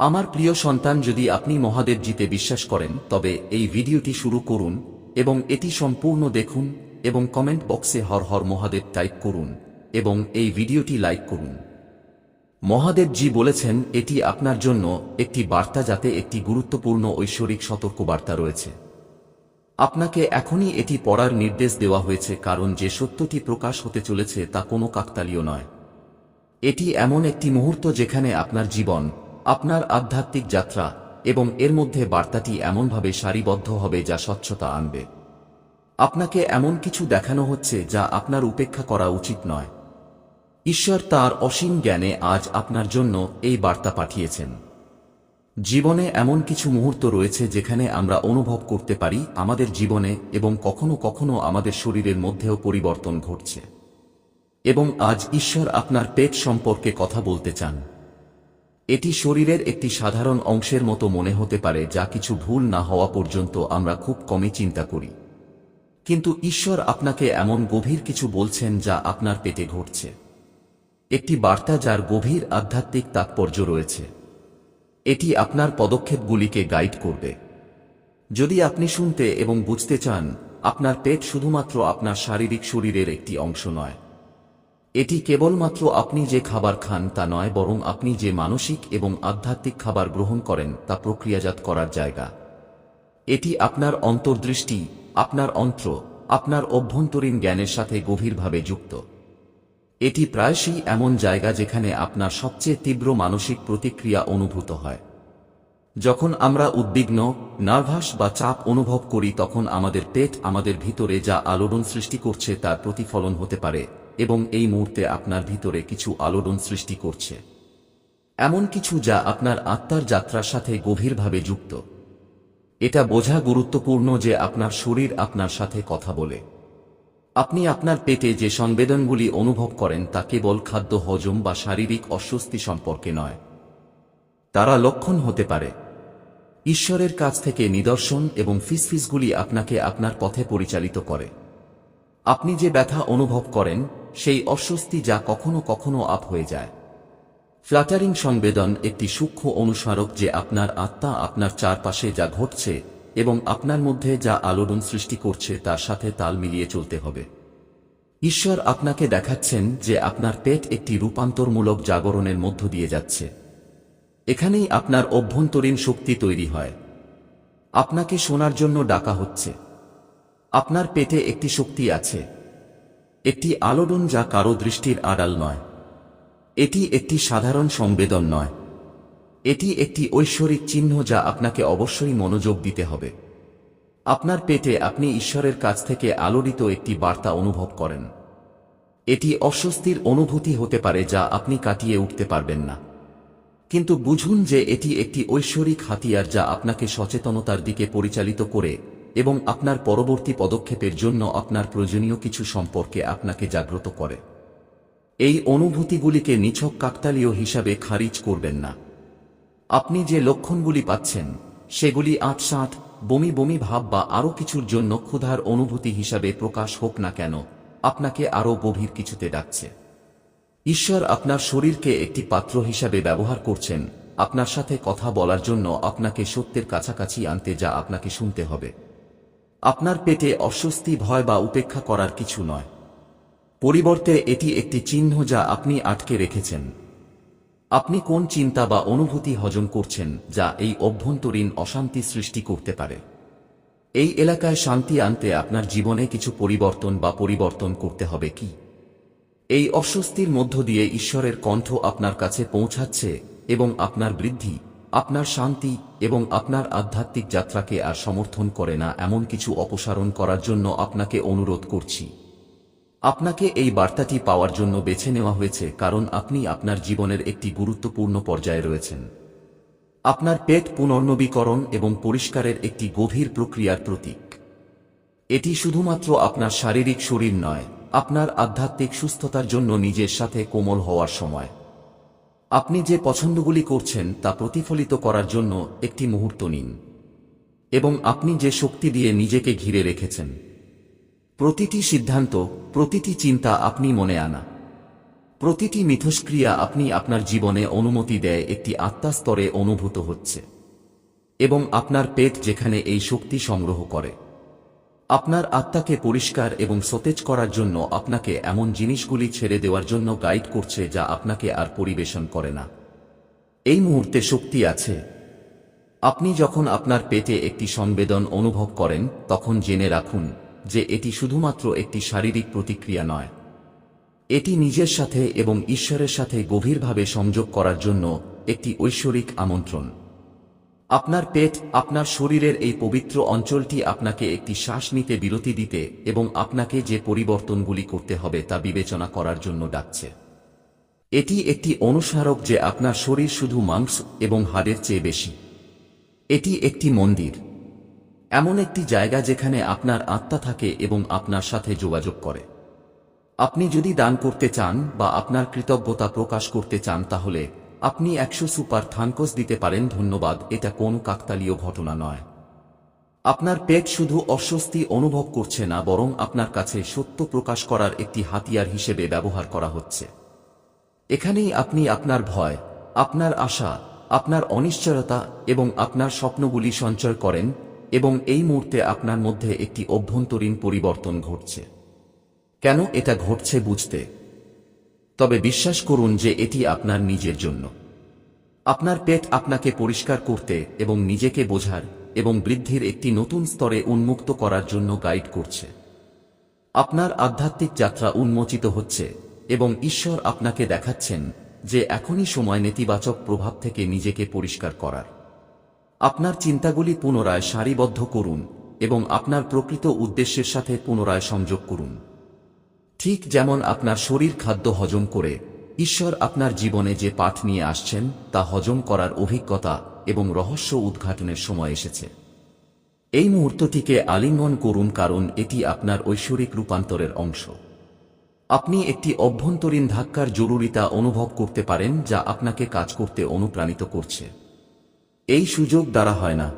আমার প্রিয় সন্তান, যদি আপনি মহাদেবজিতে বিশ্বাস করেন, তবে এই ভিডিওটি শুরু করুন এবং এটি সম্পূর্ণ দেখুন এবং কমেন্ট বক্সে হর হর মহাদেব টাইপ করুন এবং এই ভিডিওটি লাইক করুন। মহাদেবজি বলেছেন, এটি আপনার জন্য একটি বার্তা যাতে একটি গুরুত্বপূর্ণ ঐশ্বরিক সতর্কবার্তা রয়েছে। আপনাকে এখনই এটি পড়ার নির্দেশ দেওয়া হয়েছে, কারণ যে সত্যটি প্রকাশ হতে চলেছে তা কোনো কাকতালীয় নয়। এটি এমন একটি মুহূর্ত যেখানে আপনার জীবন আপনার আধ্যাত্মিক যাত্রা এবং এর মধ্যে বার্তাটি এমনভাবে সারিবদ্ধ হবে যা স্বচ্ছতা আনবে। আপনাকে এমন কিছু দেখানো হচ্ছে যা আপনার উপেক্ষা করা উচিত নয়। ঈশ্বর তার অসীম জ্ঞানে আজ আপনার জন্য এই বার্তা পাঠিয়েছেন। জীবনে এমন কিছু মুহূর্ত রয়েছে যেখানে আমরা অনুভব করতে পারি আমাদের জীবনে এবং কখনো কখনো আমাদের শরীরের মধ্যেও পরিবর্তন ঘটছে। এবং আজ ঈশ্বর আপনার পেট সম্পর্কে কথা বলতে চান। এটি শরীরের একটি সাধারণ অংশের মতো মনে হতে পারে যা কিছু ভুল না হওয়া পর্যন্ত আমরা খুব কমই চিন্তা করি। কিন্তু ঈশ্বর আপনাকে এমন গভীর কিছু বলছেন যা আপনার পেটে ঘটছে। একটি বার্তা যার গভীর আধ্যাত্মিক তাৎপর্য রয়েছে। এটি আপনার পদক্ষেপগুলিকে গাইড করবে। যদি আপনি শুনতে এবং বুঝতে চান, আপনার পেট শুধুমাত্র আপনার শারীরিক শরীরের একটি অংশ নয়। এটি কেবলমাত্র আপনি যে খাবার খান তা নয়, বরং আপনি যে মানসিক এবং আধ্যাত্মিক খাবার গ্রহণ করেন তা প্রক্রিয়াজাত করার জায়গা। এটি আপনার অন্তর্দৃষ্টি, আপনার অন্ত্র, আপনার অভ্যন্তরীণ জ্ঞানের সাথে গভীরভাবে যুক্ত। এটি প্রায়শই এমন জায়গা যেখানে আপনার সবচেয়ে তীব্র মানসিক প্রতিক্রিয়া অনুভূত হয়। যখন আমরা উদ্বিগ্ন, নার্ভাস বা চাপ অনুভব করি, তখন আমাদের পেট আমাদের ভিতরে যা আলোড়ন সৃষ্টি করছে তার প্রতিফলন হতে পারে। এবং এই মুহূর্তে আপনার ভিতরে কিছু আলোড়ন সৃষ্টি করছে। এমন কিছু যা আপনার আত্মার যাত্রার সাথে গভীরভাবে যুক্ত। এটা বোঝা গুরুত্বপূর্ণ যে আপনার শরীর আপনার সাথে কথা বলে। আপনি আপনার পেটে যে সংবেদনগুলি অনুভব করেন তা কেবল খাদ্য হজম বা শারীরিক অস্বস্তি সম্পর্কে নয়। তারা লক্ষণ হতে পারে। ঈশ্বরের কাছ থেকে নিদর্শন এবং ফিসফিসগুলি আপনাকে আপনার পথে পরিচালিত করে। আপনি যে ব্যথা অনুভব করেন সেই অস্বস্তি যা কখনো কখনো আপ হয়ে যায়। ফ্লাটারিং সংবেদন একটি সূক্ষ্ম অনুস্মারক যে আপনার আত্মা আপনার চারপাশে যা ঘটছে এবং আপনার মধ্যে যা আলোড়ন সৃষ্টি করছে তার সাথে তাল মিলিয়ে চলতে হবে। ঈশ্বর আপনাকে দেখাচ্ছেন যে আপনার পেট একটি রূপান্তরমূলক জাগরণের মধ্য দিয়ে যাচ্ছে। এখানেই আপনার অভ্যন্তরীণ শক্তি তৈরি হয়। আপনাকে শোনার জন্য ডাকা হচ্ছে। আপনার পেটে একটি শক্তি আছে। একটি আলোড়ন যা কারও দৃষ্টির আড়াল নয়। এটি একটি সাধারণ সংবেদন নয়। এটি একটি ঐশ্বরিক চিহ্ন যা আপনাকে অবশ্যই মনোযোগ দিতে হবে। আপনার পেটে আপনি ঈশ্বরের কাছ থেকে আলোড়িত একটি বার্তা অনুভব করেন। এটি অস্বস্তির অনুভূতি হতে পারে যা আপনি কাটিয়ে উঠতে পারবেন না। কিন্তু বুঝুন যে এটি একটি ঐশ্বরিক হাতিয়ার যা আপনাকে সচেতনতার দিকে পরিচালিত করে এবং আপনার পরবর্তী পদক্ষেপের জন্য আপনার প্রয়োজনীয় কিছু সম্পর্কে আপনাকে জাগ্রত করে। এই অনুভূতিগুলিকে নিছক কাকতালীয় হিসাবে খারিজ করবেন না। আপনি যে লক্ষণগুলি পাচ্ছেন, সেগুলি আটসাঁট বমি বমি ভাব বা আরও কিছুর জন্য ক্ষুধার অনুভূতি হিসাবে প্রকাশ হোক না কেন, আপনাকে আরও গভীর কিছুতে ডাকছে। ঈশ্বর আপনার শরীরকে একটি পাত্র হিসাবে ব্যবহার করছেন, আপনার সাথে কথা বলার জন্য আপনাকে সত্যের কাছাকাছি আনতে যা আপনাকে শুনতে হবে। আপনার পেটে অস্বস্তি, ভয় বা উপেক্ষা করার কিছু নয়। পরিবর্তে এটি একটি চিহ্ন যা আপনি আটকে রেখেছেন। আপনি কোন চিন্তা বা অনুভূতি হজম করছেন যা এই অভ্যন্তরীণ অশান্তি সৃষ্টি করতে পারে? এই এলাকায় শান্তি আনতে আপনার জীবনে কিছু পরিবর্তন বা পরিবর্তন করতে হবে কি? এই অস্বস্তির মধ্য দিয়ে ঈশ্বরের কণ্ঠ আপনার কাছে পৌঁছাচ্ছে এবং আপনার বৃদ্ধি আপনার শান্তি এবং আপনার আধ্যাত্মিক যাত্রাকে আর সমর্থন করে না এমন কিছু অপসারণ করার জন্য আপনাকে অনুরোধ করছি। আপনাকে এই বার্তাটি পাওয়ার জন্য বেছে নেওয়া হয়েছে কারণ আপনি আপনার জীবনের একটি গুরুত্বপূর্ণ পর্যায়ে রয়েছেন। আপনার পেট পুনর্নবীকরণ এবং পরিষ্কারের একটি গভীর প্রক্রিয়ার প্রতীক। এটি শুধুমাত্র আপনার শারীরিক শরীর নয়, আপনার আধ্যাত্মিক সুস্থতার জন্য নিজের সাথে কোমল হওয়ার সময়। আপনি যে পছন্দগুলি করছেন তা প্রতিফলিত করার জন্য একটি মুহূর্ত নিন। এবং আপনি যে শক্তি দিয়ে নিজেকে ঘিরে রেখেছেন। প্রতিটি সিদ্ধান্ত, প্রতিটি চিন্তা আপনি মনে আনা। প্রতিটি মিথস্ক্রিয়া আপনি আপনার জীবনে অনুমতি দেয় একটি আত্মা স্তরে অনুভূত হচ্ছে। এবং আপনার পেট যেখানে এই শক্তি সংগ্রহ করে। আপনার আত্মাকে পরিষ্কার এবং সতেজ করার জন্য আপনাকে এমন জিনিসগুলি ছেড়ে দেওয়ার জন্য গাইড করছে যা আপনাকে আর পরিবেশন করে না। এই মুহূর্তে শক্তি আছে। আপনি যখন আপনার পেটে একটি সংবেদন অনুভব করেন, তখন জেনে রাখুন যে এটি শুধুমাত্র একটি শারীরিক প্রতিক্রিয়া নয়। এটি নিজের সাথে এবং ঈশ্বরের সাথে গভীরভাবে সংযোগ করার জন্য একটি ঐশ্বরিক আমন্ত্রণ। আপনার পেট, আপনার শরীরের এই পবিত্র অঞ্চলটি আপনাকে একটি শ্বাস নিতে বিরতি দিতে এবং আপনাকে যে পরিবর্তনগুলি করতে হবে তা বিবেচনা করার জন্য ডাকছে। এটি একটি অনুস্মারক যে আপনার শরীর শুধু মাংস এবং হাড়ের চেয়ে বেশি। এটি একটি মন্দির। এমন একটি জায়গা যেখানে আপনার আত্মা থাকে এবং আপনার সাথে যোগাযোগ করে। আপনি যদি দান করতে চান বা আপনার কৃতজ্ঞতা প্রকাশ করতে চান তাহলে আপনি একশো সুপার থানকোস দিতে পারেন, ধন্যবাদ, এটা কোনো কাকতালীয় ঘটনা নয়। আপনার পেট শুধু অস্বস্তি অনুভব করছে না, বরং আপনার কাছে সত্য প্রকাশ করার একটি হাতিয়ার হিসেবে ব্যবহার করা হচ্ছে। এখানেই আপনি আপনার ভয়, আপনার আশা, আপনার অনিশ্চয়তা এবং আপনার স্বপ্নগুলি সঞ্চয় করেন এবং এই মুহূর্তে আপনার মধ্যে একটি অভ্যন্তরীণ পরিবর্তন ঘটছে। কেন এটা ঘটছে বুঝতে তবে বিশ্বাস করুন যে এটি আপনার নিজের জন্য। আপনার পেট আপনাকে পরিষ্কার করতে এবং নিজেকে বোঝার এবং বৃদ্ধির একটি নতুন স্তরে উন্মুক্ত করার জন্য গাইড করছে। আপনার আধ্যাত্মিক যাত্রা উন্মোচিত হচ্ছে এবং ঈশ্বর আপনাকে দেখাচ্ছেন যে এখনই সময় নেতিবাচক প্রভাব থেকে নিজেকে পরিষ্কার করার। আপনার চিন্তাগুলি পুনরায় সারিবদ্ধ করুন এবং আপনার প্রকৃত উদ্দেশ্যের সাথে পুনরায় সংযোগ করুন। ঠিক যেমন আপনার শরীর খাদ্য হজম করে, ঈশ্বর আপনার জীবনে যে পাঠ নিয়ে আসছেন তা হজম করার অভিজ্ঞতা এবং রহস্য উদ্ঘাটনের সময় এসেছে। এই মুহূর্তটিকে আলিঙ্গন করুন কারণ এটি আপনার ঐশ্বরিক রূপান্তরের অংশ। আপনি একটি অভ্যন্তরীণ ধাক্কার জরুরিতা অনুভব করতে পারেন যা আপনাকে কাজ করতে অনুপ্রাণিত করছে। এই সুযোগ দ্বারা হয় না।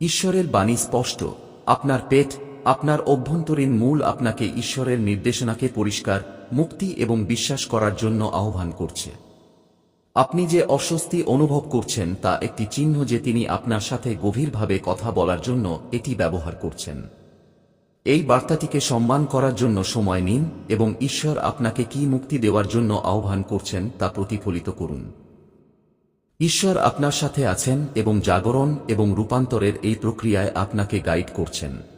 ঈশ্বরের বাণী স্পষ্ট, আপনার পেট আপনার অভ্যন্তরীণ মূল আপনাকে ঈশ্বরের নির্দেশনাকে পরিষ্কার, মুক্তি এবং বিশ্বাস করার জন্য আহ্বান করছে। আপনি যে অস্বস্তি অনুভব করছেন তা একটি চিহ্ন যে তিনি আপনার সাথে গভীরভাবে কথা বলার জন্য এটি ব্যবহার করছেন। এই বার্তাটিকে সম্মান করার জন্য সময় নিন এবং ঈশ্বর আপনাকে কি মুক্তি দেওয়ার জন্য আহ্বান করছেন তা প্রতিফলিত করুন। ঈশ্বর আপনার সাথে আছেন এবং জাগরণ এবং রূপান্তরের এই প্রক্রিয়ায় আপনাকে গাইড করছেন।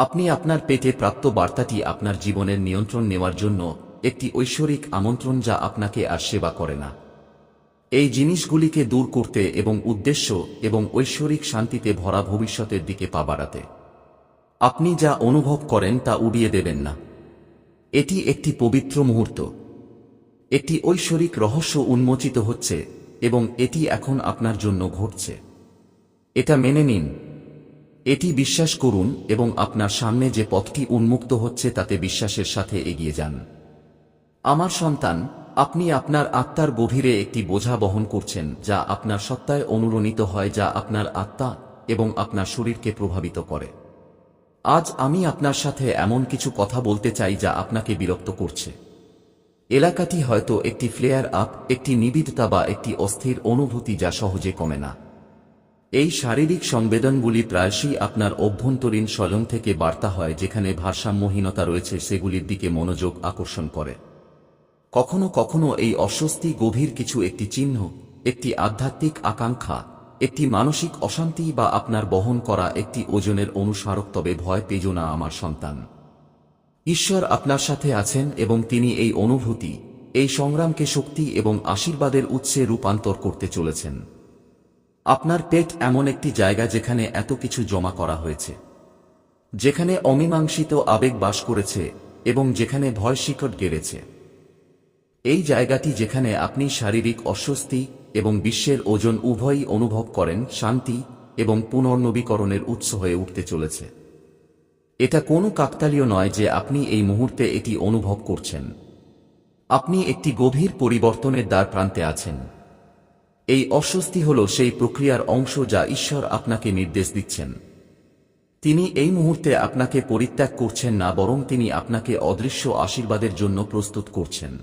আপনি আপনার পেটে প্রাপ্ত বার্তাটি আপনার জীবনের নিয়ন্ত্রণ নেওয়ার জন্য একটি ঐশ্বরিক আমন্ত্রণ যা আপনাকে আর সেবা করে না। এই জিনিসগুলিকে দূর করতে এবং উদ্দেশ্য এবং ঐশ্বরিক শান্তিতে ভরা ভবিষ্যতের দিকে পা বাড়াতে। আপনি যা অনুভব করেন তা উড়িয়ে দেবেন না। এটি একটি পবিত্র মুহূর্ত। একটি ঐশ্বরিক রহস্য উন্মোচিত হচ্ছে এবং এটি এখন আপনার জন্য ঘটছে। এটা মেনে নিন এটি বিশ্বাস করুন এবং আপনার সামনে যে পথটি উন্মুক্ত হচ্ছে তাতে বিশ্বাসের সাথে এগিয়ে যান। আমার সন্তান, আপনি আপনার আত্মার গভীরে একটি বোঝা বহন করছেন যা আপনার সত্তায় অনুরণিত হয়, যা আপনার আত্মা এবং আপনার শরীরকে প্রভাবিত করে। আজ আমি আপনার সাথে এমন কিছু কথা বলতে চাই যা আপনাকে বিরক্ত করছে। এলাকাটি হয়তো একটি ফ্লেয়ার আপ, একটি নিবিড়তা বা একটি অস্থির অনুভূতি যা সহজে কমে না। এই শারীরিক সংবেদনগুলি প্রায়শই আপনার অভ্যন্তরীণ স্বয়ং থেকে বার্তা হয় যেখানে ভারসাম্যহীনতা রয়েছে সেগুলির দিকে মনোযোগ আকর্ষণ করে। কখনো কখনো এই অস্বস্তি গভীর কিছু একটি চিহ্ন, একটি আধ্যাত্মিক আকাঙ্ক্ষা, একটি মানসিক অশান্তি বা আপনার বহন করা একটি ওজনের অনুসারক তবে ভয় পেজো না আমার সন্তান। ঈশ্বর আপনার সাথে আছেন এবং তিনি এই অনুভূতি, এই সংগ্রামকে শক্তি এবং আশীর্বাদের উৎসে রূপান্তর করতে চলেছেন। আপনার পেট এমন একটি জায়গা যেখানে এত কিছু জমা করা হয়েছে। যেখানে অমীমাংসিত আবেগ বাস করেছে এবং যেখানে ভয় শিকট গেড়েছে। এই জায়গাটি যেখানে আপনি শারীরিক অস্বস্তি এবং বিশ্বের ওজন উভয়ই অনুভব করেন শান্তি এবং পুনর্নবীকরণের উৎস হয়ে উঠতে চলেছে। এটা কোনো কাকতালীয় নয় যে আপনি এই মুহূর্তে এটি অনুভব করছেন। আপনি একটি গভীর পরিবর্তনের দ্বার প্রান্তে আছেন। এই অস্বস্তি হল সেই প্রক্রিয়ার অংশ যা ঈশ্বর আপনাকে নির্দেশ দিচ্ছেন। তিনি এই মুহূর্তে আপনাকে পরিত্যাগ করছেন না বরং তিনি আপনাকে অদৃশ্য আশীর্বাদের জন্য প্রস্তুত করছেন।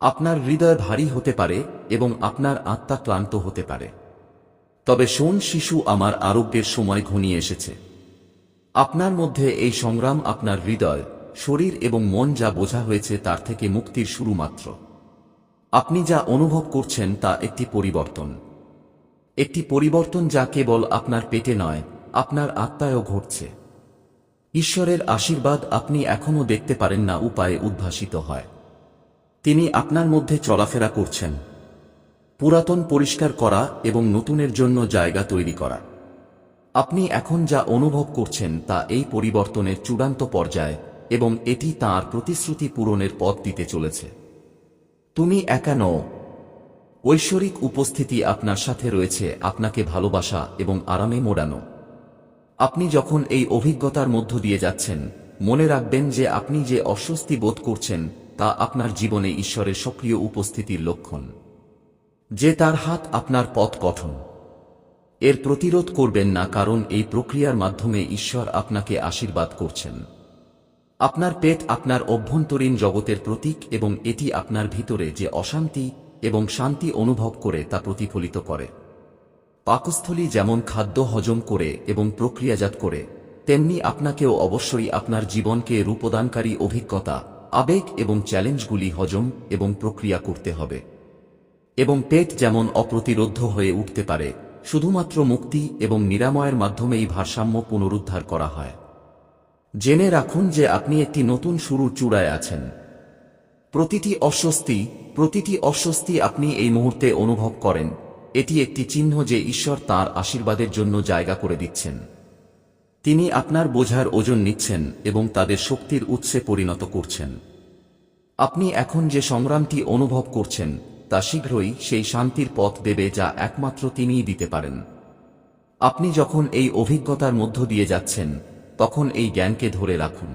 আপনার হৃদয় ভারী হতে পারে এবং আপনার আত্মা ক্লান্ত হতে পারে। তবে শোন শিশু, আমার আরোগ্যের সময় ঘনিয়ে এসেছে। আপনার মধ্যে এই সংগ্রাম আপনার হৃদয়, শরীর এবং মন যা বোঝা হয়েছে তার থেকে মুক্তির শুরু মাত্র। আপনি যা অনুভব করছেন তা একটি পরিবর্তন। একটি পরিবর্তন যা কেবল আপনার পেটে নয়, আপনার আত্মায়ও ঘটছে। ঈশ্বরের আশীর্বাদ আপনি এখনও দেখতে পারেন না উপায়ে উদ্ভাসিত হয়। তিনি আপনার মধ্যে চলাফেরা করছেন। পুরাতন পরিষ্কার করা এবং নতুনের জন্য জায়গা তৈরি করা। আপনি এখন যা অনুভব করছেন তা এই পরিবর্তনের চূড়ান্ত পর্যায় এবং এটি তাঁর প্রতিশ্রুতি পূরণের পথ দিতে চলেছে। তুমি একা নও। ঐশ্বরিক উপস্থিতি আপনার সাথে রয়েছে, আপনাকে ভালোবাসা এবং আরামে মোড়ানো। আপনি যখন এই অভিজ্ঞতার মধ্য দিয়ে যাচ্ছেন, মনে রাখবেন যে আপনি যে অস্বস্তি বোধ করছেন, তা আপনার জীবনে ঈশ্বরের সক্রিয় উপস্থিতির লক্ষণ। যে তার হাত আপনার পথ গঠন। এর প্রতিরোধ করবেন না, কারণ এই প্রক্রিয়ার মাধ্যমে ঈশ্বর আপনাকে আশীর্বাদ করছেন। আপনার পেট আপনার অভ্যন্তরীণ জগতের প্রতীক এবং এটি আপনার ভিতরে যে অশান্তি এবং শান্তি অনুভব করে তা প্রতিফলিত করে। পাকস্থলী যেমন খাদ্য হজম করে এবং প্রক্রিয়াজাত করে, তেমনি আপনাকেও অবশ্যই আপনার জীবনকে রূপদানকারী অভিজ্ঞতা, আবেগ এবং চ্যালেঞ্জগুলি হজম এবং প্রক্রিয়া করতে হবে। এবং পেট যেমন অপ্রতিরোধ্য হয়ে উঠতে পারে, শুধুমাত্র মুক্তি এবং নিরাময়ের মাধ্যমেই ভারসাম্য পুনরুদ্ধার করা হয়। জেনে রাখুন যে আপনি একটি নতুন শুরুর চূড়ায় আছেন। প্রতিটি অস্বস্তি প্রতিটি অস্বস্তি আপনি এই মুহূর্তে অনুভব করেন। এটি একটি চিহ্ন যে ঈশ্বর তার আশীর্বাদের জন্য জায়গা করে দিচ্ছেন। তিনি আপনার বোঝার ওজন নিচ্ছেন এবং তাদের শক্তির উৎসে পরিণত করছেন। আপনি এখন যে সংগ্রামটি অনুভব করছেন, তা শীঘ্রই সেই শান্তির পথ দেবে যা একমাত্র তিনিই দিতে পারেন। আপনি যখন এই অভিজ্ঞতার মধ্য দিয়ে যাচ্ছেন তখন এই জ্ঞানকে ধরে রাখুন।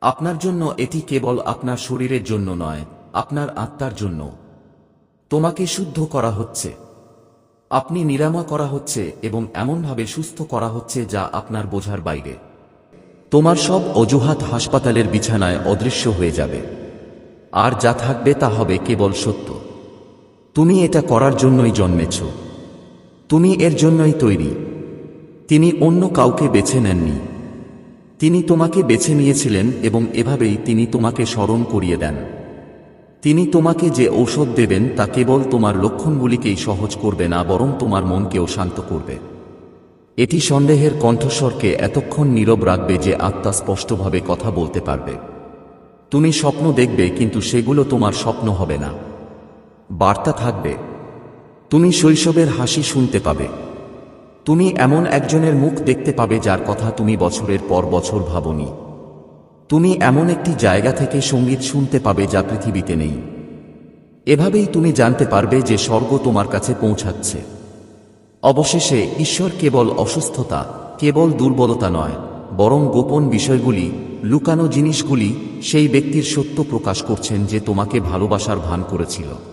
আপনার জন্য এটি কেবল আপনার শরীরের জন্য নয়, আপনার আত্মার জন্য। তোমাকে শুদ্ধ করা হচ্ছে। আপনি নিরাময় করা হচ্ছে এবং এমনভাবে সুস্থ করা হচ্ছে যা আপনার বোঝার বাইরে। তোমার সব অজুহাত হাসপাতালের বিছানায় অদৃশ্য হয়ে যাবে। আর যা থাকবে তা হবে কেবল সত্য। তুমি এটা করার জন্যই জন্মেছ। তুমি এর জন্যই তৈরি। তিনি অন্য কাউকে বেছে নেননি। তিনি তোমাকে বেছে নিয়েছিলেন এবং এভাবেই তিনি তোমাকে স্মরণ করিয়ে দেন। তিনি তোমাকে যে ঔষধ দেবেন তা কেবল তোমার লক্ষণগুলিকেই সহজ করবে না, বরং তোমার মনকেও শান্ত করবে। এটি সন্দেহের কণ্ঠস্বরকে এতক্ষণ নীরব রাখবে যে আত্মা স্পষ্টভাবে কথা বলতে পারবে। তুমি স্বপ্ন দেখবে, কিন্তু সেগুলো তোমার স্বপ্ন হবে না। বার্তা থাকবে। তুমি শৈশবের হাসি শুনতে পাবে। তুমি এমন একজনের মুখ দেখতে পাবে যার কথা তুমি বছরের পর বছর ভাবনি। তুমি এমন একটি জায়গা থেকে সংগীত শুনতে পাবে যা পৃথিবীতে নেই। এভাবেই তুমি জানতে পারবে যে স্বর্গ তোমার কাছে পৌঁছাচ্ছে। অবশেষে ঈশ্বর কেবল অসুস্থতা, কেবল দুর্বলতা নয়, বরং গোপন বিষয়গুলি, লুকানো জিনিসগুলি সেই ব্যক্তির সত্য প্রকাশ করছেন যে তোমাকে ভালোবাসার ভান করেছিল।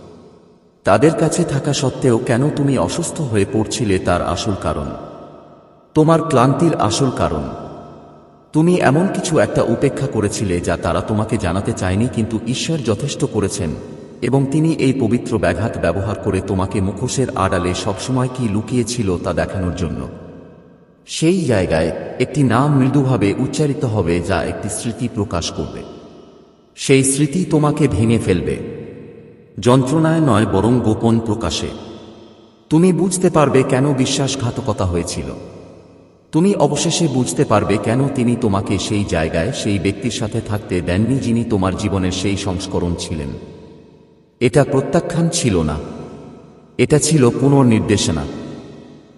তাদের কাছে থাকা সত্ত্বেও কেন তুমি অসুস্থ হয়ে পড়ছিলে তার আসল কারণ? তোমার ক্লান্তির আসল কারণ। তুমি এমন কিছু একটা উপেক্ষা করেছিলে যা তারা তোমাকে জানাতে চায়নি কিন্তু ঈশ্বর যথেষ্ট করেছেন এবং তিনি এই পবিত্র ব্যাঘাত ব্যবহার করে তোমাকে মুখোশের আড়ালে সবসময় কি লুকিয়েছিল তা দেখানোর জন্য। সেই জায়গায় একটি নাম মৃদুভাবে উচ্চারিত হবে যা একটি স্মৃতি প্রকাশ করবে। সেই স্মৃতি তোমাকে ভেঙে ফেলবে। যন্ত্রণায় নয় বরং গোপন প্রকাশে। তুমি বুঝতে পারবে কেন বিশ্বাসঘাতকতা হয়েছিল। তুমি অবশেষে বুঝতে পারবে কেন তিনি তোমাকে সেই জায়গায়, সেই ব্যক্তির সাথে থাকতে দেননি যিনি তোমার জীবনের সেই সংস্করণ ছিলেন। এটা প্রত্যাখ্যান ছিল না। এটা ছিল পুনর্নির্দেশনা।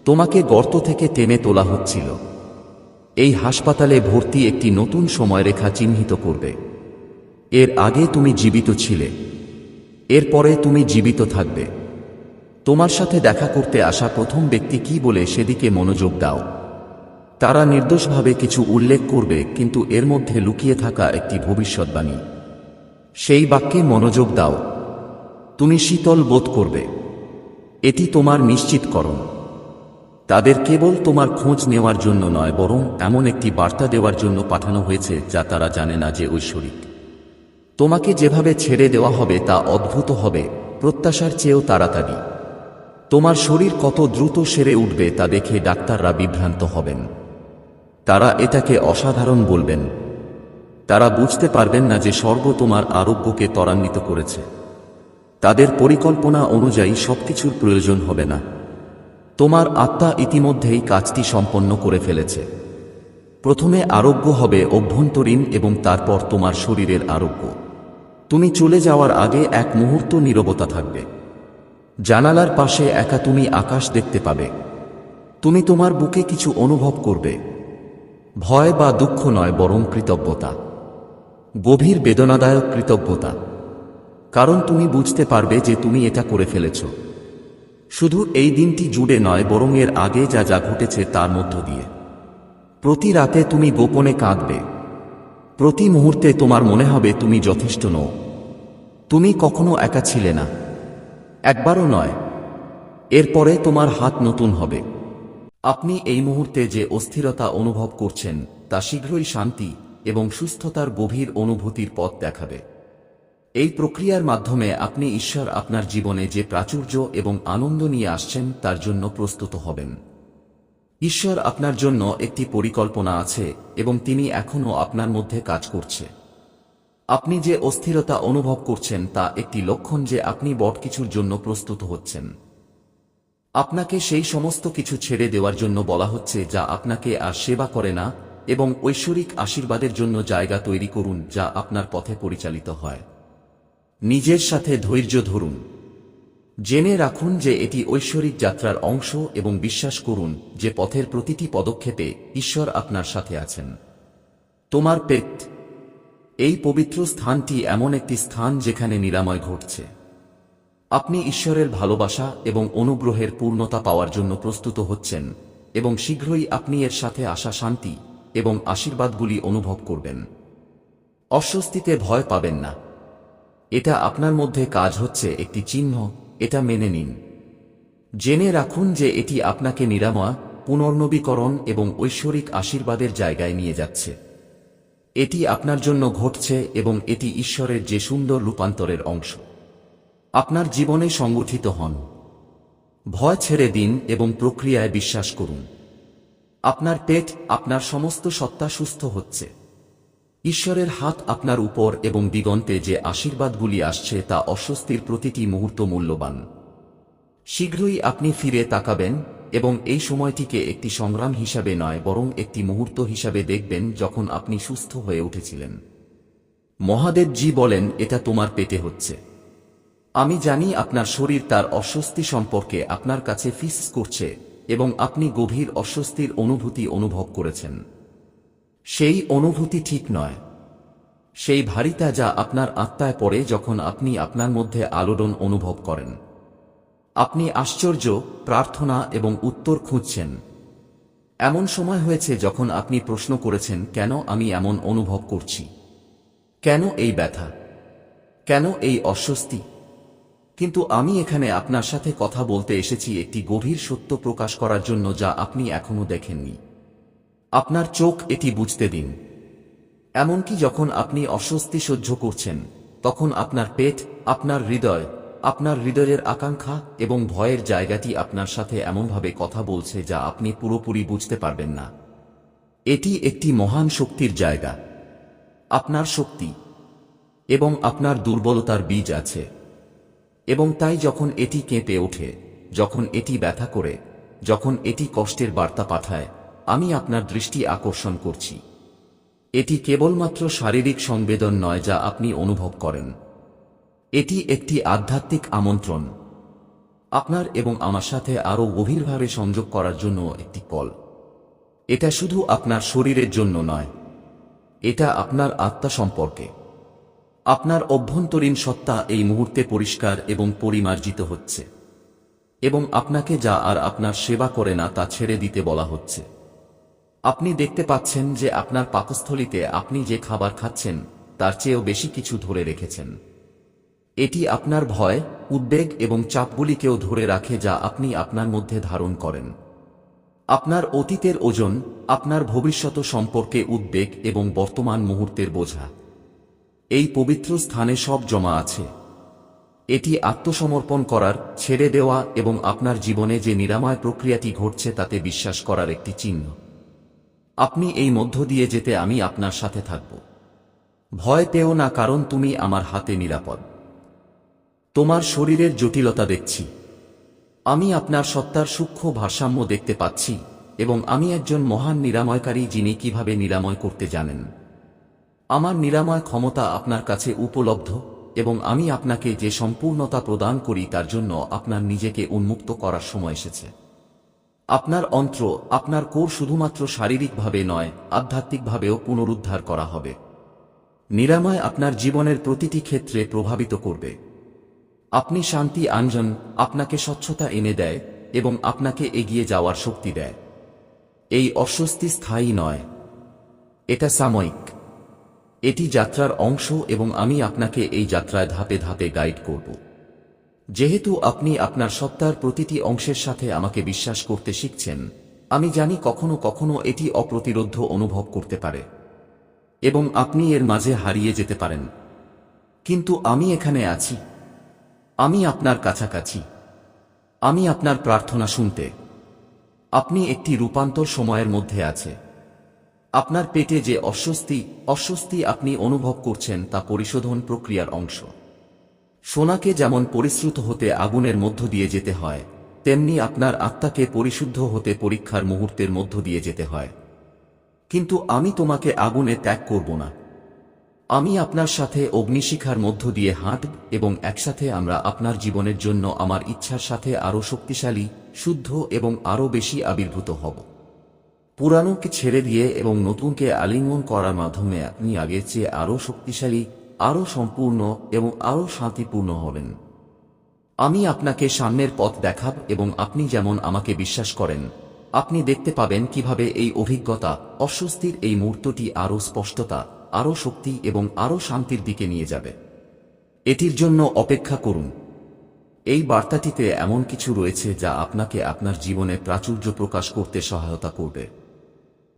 তোমাকে গর্ত থেকে টেনে তোলা হচ্ছিল। এই হাসপাতালে ভর্তি একটি নতুন সময়রেখা চিহ্নিত করবে। এর আগে তুমি জীবিত ছিলে। এরপরে তুমি জীবিত থাকবে। তোমার সাথে দেখা করতে আসা প্রথম ব্যক্তি কি বলে সেদিকে মনোযোগ দাও। তারা নির্দোষভাবে কিছু উল্লেখ করবে, কিন্তু এর মধ্যে লুকিয়ে থাকা একটি ভবিষ্যৎবাণী। সেই বাক্যে মনোযোগ দাও। তুমি শীতল বোধ করবে। এটি তোমার নিশ্চিতকরণ। তাদের কেবল তোমার খোঁজ নেওয়ার জন্য নয়, বরং এমন একটি বার্তা দেওয়ার জন্য পাঠানো হয়েছে যা তারা জানে না যে ঐশ্বরিক। তোমাকে যেভাবে ছেড়ে দেওয়া হবে তা অদ্ভুত হবে, প্রত্যাশার চেয়েও তাড়াতাড়ি। তোমার শরীর কত দ্রুত সেরে উঠবে তা দেখে ডাক্তাররা বিভ্রান্ত হবেন। তারা এটাকে অসাধারণ বলবেন। তারা বুঝতে পারবেন না যে স্বর্গ তোমার আরোগ্যকে ত্বরান্বিত করেছে। তাদের পরিকল্পনা অনুযায়ী সবকিছুর প্রয়োজন হবে না। তোমার আত্মা ইতিমধ্যেই কাজটি সম্পন্ন করে ফেলেছে। প্রথমে আরোগ্য হবে অভ্যন্তরীণ এবং তারপর তোমার শরীরের আরোগ্য। তুমি চলে যাওয়ার আগে এক মুহূর্ত নীরবতা থাকবে। জানালার পাশে একা তুমি আকাশ দেখতে পাবে। তুমি তোমার বুকে কিছু অনুভব করবে। ভয় বা দুঃখ নয়, বরং কৃতজ্ঞতা। গভীর বেদনাদায়ক কৃতজ্ঞতা। কারণ তুমি বুঝতে পারবে যে তুমি এটা করে ফেলেছ। শুধু এই দিনটি জুড়ে নয়, বরং এর আগে যা যা ঘটেছে তার মধ্য দিয়ে। প্রতি রাতে তুমি গোপনে কাঁদবে। প্রতি মুহূর্তে তোমার মনে হবে তুমি যথেষ্ট নও। তুমি কখনো একা ছিলে না। একবারও নয়। এরপরে তোমার হাত নতুন হবে। আপনি এই মুহূর্তে যে অস্থিরতা অনুভব করছেন, তা শীঘ্রই শান্তি এবং সুস্থতার গভীর অনুভূতির পথ দেখাবে। এই প্রক্রিয়ার মাধ্যমে আপনি ঈশ্বর আপনার জীবনে যে প্রাচুর্য এবং আনন্দ নিয়ে আসছেন, তার জন্য প্রস্তুত হবেন। ঈশ্বর আপনার জন্য একটি পরিকল্পনা আছে এবং তিনি এখনও আপনার মধ্যে কাজ করছে। আপনি যে অস্থিরতা অনুভব করছেন তা একটি লক্ষণ যে আপনি বট কিছুর জন্য প্রস্তুত হচ্ছেন। আপনাকে সেই সমস্ত কিছু ছেড়ে দেওয়ার জন্য বলা হচ্ছে যা আপনাকে আর সেবা করে না এবং ঐশ্বরিক আশীর্বাদের জন্য জায়গা তৈরি করুন যা আপনার পথে পরিচালিত হয়। নিজের সাথে ধৈর্য ধরুন। জেনে রাখুন যে এটি ঐশ্বরিক যাত্রার অংশ এবং বিশ্বাস করুন যে পথের প্রতিটি পদক্ষেপে ঈশ্বর আপনার সাথে আছেন। তোমার পেট। এই পবিত্র স্থানটি এমন একটি স্থান যেখানে নিরাময় ঘটছে। আপনি ঈশ্বরের ভালোবাসা এবং অনুগ্রহের পূর্ণতা পাওয়ার জন্য প্রস্তুত হচ্ছেন এবং শীঘ্রই আপনি এর সাথে আসা শান্তি এবং আশীর্বাদগুলি অনুভব করবেন। অস্বস্তিতে ভয় পাবেন না। এটা আপনার মধ্যে কাজ হচ্ছে একটি চিহ্ন এটা মেনে নিন। জেনে রাখুন যে এটি আপনাকে নিরাময়, পুনর্নবীকরণ এবং ঐশ্বরিক আশীর্বাদের জায়গায় নিয়ে যাচ্ছে। এটি আপনার জন্য ঘটছে এবং এটি ঈশ্বরের যে সুন্দর রূপান্তরের অংশ। আপনার জীবনে সংগঠিত হন। ভয় ছেড়ে দিন এবং প্রক্রিয়ায় বিশ্বাস করুন। আপনার পেট, আপনার সমস্ত সত্তা সুস্থ হচ্ছে। ঈশ্বরের হাত আপনার উপর এবং দিগন্তে যে আশীর্বাদগুলি আসছে তা অস্বস্তির প্রতিটি মুহূর্ত মূল্যবান। শীঘ্রই আপনি ফিরে তাকাবেন এবং এই সময়টিকে একটি সংগ্রাম হিসাবে নয়, বরং একটি মুহূর্ত হিসাবে দেখবেন যখন আপনি সুস্থ হয়ে উঠেছিলেন। মহাদেবজি বলেন, এটা তোমার পেটে হচ্ছে। আমি জানি আপনার শরীর তার অস্বস্তি সম্পর্কে আপনার কাছে ফিস করছে এবং আপনি গভীর অস্বস্তির অনুভূতি অনুভব করেছেন। সেই অনুভূতি ঠিক নয়। সেই ভারিতা যা আপনার আত্মায় পড়ে যখন আপনি আপনার মধ্যে আলোড়ন অনুভব করেন। আপনি আশ্চর্য, প্রার্থনা এবং উত্তর খুঁজছেন। এমন সময় হয়েছে যখন আপনি প্রশ্ন করেছেন, কেন আমি এমন অনুভব করছি? কেন এই ব্যথা? কেন এই অস্বস্তি? কিন্তু আমি এখানে আপনার সাথে কথা বলতে এসেছি একটি গভীর সত্য প্রকাশ করার জন্য যা আপনি এখনও দেখেননি। আপনার চোখ এটি বুঝতে দিন। এমনকি যখন আপনি অস্বস্তি সহ্য করছেন, তখন আপনার পেট, আপনার হৃদয়, আপনার হৃদয়ের আকাঙ্ক্ষা এবং ভয়ের জায়গাটি আপনার সাথে এমনভাবে কথা বলছে যা আপনি পুরোপুরি বুঝতে পারবেন না। এটি একটি মহান শক্তির জায়গা। আপনার শক্তি এবং আপনার দুর্বলতার বীজ আছে। এবং তাই যখন এটি কেঁপে ওঠে, যখন এটি ব্যথা করে, যখন এটি কষ্টের বার্তা পাঠায় আমি আপনার দৃষ্টি আকর্ষণ করছি। এটি কেবলমাত্র শারীরিক সংবেদন নয় যা আপনি অনুভব করেন। এটি একটি আধ্যাত্মিক আমন্ত্রণ। আপনার এবং আমার সাথে আরও গভীরভাবে সংযোগ করার জন্য একটি কল। এটা শুধু আপনার শরীরের জন্য নয়। এটা আপনার আত্মা সম্পর্কে। আপনার অভ্যন্তরীণ সত্তা এই মুহূর্তে পরিষ্কার এবং পরিমার্জিত হচ্ছে। এবং আপনাকে যা আর আপনার সেবা করে না তা ছেড়ে দিতে বলা হচ্ছে। আপনি দেখতে পাচ্ছেন যে আপনার পাকস্থলিতে আপনি যে খাবার খাচ্ছেন, তার চেয়েও বেশি কিছু ধরে রেখেছেন। এটি আপনার ভয়, উদ্বেগ এবং চাপগুলিকেও ধরে রাখে যা আপনি আপনার মধ্যে ধারণ করেন। আপনার অতীতের ওজন, আপনার ভবিষ্যৎ সম্পর্কে উদ্বেগ এবং বর্তমান মুহূর্তের বোঝা। এই পবিত্র স্থানে সব জমা আছে। এটি আত্মসমর্পণ করার, ছেড়ে দেওয়া এবং আপনার জীবনে যে নিরাময় প্রক্রিয়াটি ঘটছে তাতে বিশ্বাস করার একটি চিহ্ন। আপনি এই মধ্য দিয়ে যেতে আমি আপনার সাথে থাকব। ভয় পেও না কারণ তুমি আমার হাতে নিরাপদ। তোমার শরীরের জটিলতা দেখছি। আমি আপনার সত্তার সূক্ষ্ম ভারসাম্য দেখতে পাচ্ছি এবং আমি একজন মহান নিরাময়কারী যিনি কীভাবে নিরাময় করতে জানেন। আমার নিরাময় ক্ষমতা আপনার কাছে উপলব্ধ এবং আমি আপনাকে যে সম্পূর্ণতা প্রদান করি তার জন্য আপনার নিজেকে উন্মুক্ত করার সময় এসেছে। আপনার অন্ত্র, আপনার কোর শুধুমাত্র শারীরিকভাবে নয়, আধ্যাত্মিকভাবেও পুনরুদ্ধার করা হবে। নিরাময় আপনার জীবনের প্রতিটি ক্ষেত্রে প্রভাবিত করবে। আপনি শান্তি আঞ্জন আপনাকে স্বচ্ছতা এনে দেয় এবং আপনাকে এগিয়ে যাওয়ার শক্তি দেয়। এই অস্বস্তি স্থায়ী নয়। এটা সাময়িক। এটি যাত্রার অংশ এবং আমি আপনাকে এই যাত্রায় ধাপে ধাপে গাইড করব। যেহেতু আপনি আপনার সত্তার প্রতিটি অংশের সাথে আমাকে বিশ্বাস করতে শিখছেন, আমি জানি কখনো কখনো এটি অপ্রতিরোধ্য অনুভব করতে পারে। এবং আপনি এর মাঝে হারিয়ে যেতে পারেন। কিন্তু আমি এখানে আছি। আমি আপনার কাছাকাছি। আমি আপনার প্রার্থনা শুনতে। আপনি একটি রূপান্তর সময়ের মধ্যে আছে। আপনার পেটে যে অস্বস্তি অস্বস্তি আপনি অনুভব করছেন তা পরিশোধন প্রক্রিয়ার অংশ। সোনাকে যেমন পরিশ্রুত হতে আগুনের মধ্য দিয়ে যেতে হয়, তেমনি আপনার আত্মাকে পরিশুদ্ধ হতে পরীক্ষার মুহূর্তের মধ্য দিয়ে যেতে হয়। কিন্তু আমি তোমাকে আগুনে ত্যাগ করব না। আমি আপনার সাথে অগ্নিশিখার মধ্য দিয়ে হাঁটব এবং একসাথে আমরা আপনার জীবনের জন্য আমার ইচ্ছার সাথে আরও শক্তিশালী, শুদ্ধ এবং আরও বেশি আবির্ভূত হব। পুরানোকে ছেড়ে দিয়ে এবং নতুনকে আলিঙ্গন করার মাধ্যমে আপনি আগের চেয়ে আরও শক্তিশালী আরও সম্পূর্ণ এবং আরও শান্তিপূর্ণ হবেন আমি আপনাকে সামনের পথ দেখাব এবং আপনি যেমন আমাকে বিশ্বাস করেন, আপনি দেখতে পাবেন কীভাবে এই অভিজ্ঞতা, অস্বস্তির এই মুহূর্তটি আরও স্পষ্টতা, আরও শক্তি এবং আরও শান্তির দিকে নিয়ে যাবে। এটির জন্য অপেক্ষা করুন। এই বার্তাটিতে এমন কিছু রয়েছে যা আপনাকে আপনার জীবনে প্রাচুর্য প্রকাশ করতে সহায়তা করবে।